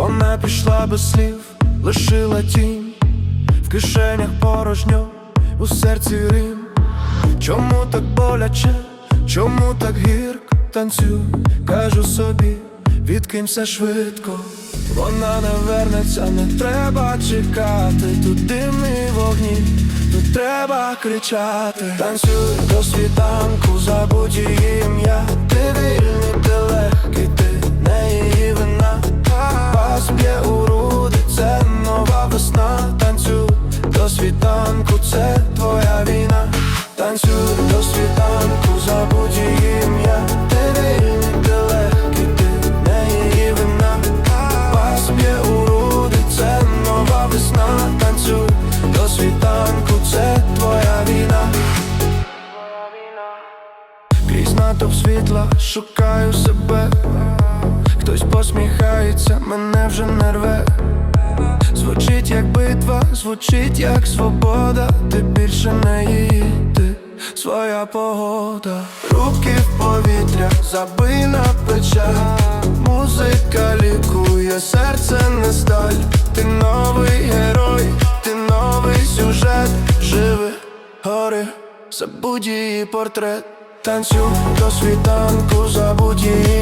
Вона пішла без слів, лишила тінь, в кишенях порожньо, у серці Рим. Чому так боляче, чому так гірко танцюй, кажу собі, відкинься швидко. Вона не вернеться, не треба чекати, тут димні вогні, тут треба кричати. Танцюй до світанку, забудь її ім'я. Світанку, це твоя війна. Танцюй до світанку, забудь її ім'я. Ти вільний, ти легкий, ти не її вина. Вас б'є у груди, це нова весна. Танцюй до світанку, це твоя війна. Крізь натовп світла шукаю себе. Хтось посміхається, мене вже не рве. Звучить як битва, звучить як свобода, ти більше не її, ти своя погода. Руки в повітря, забий на печаль Музика лікує, серце не сталь. Ти новий герой, ти новий сюжет, живи, гори, забудь її портрет. Танцюй до світанку, забудь її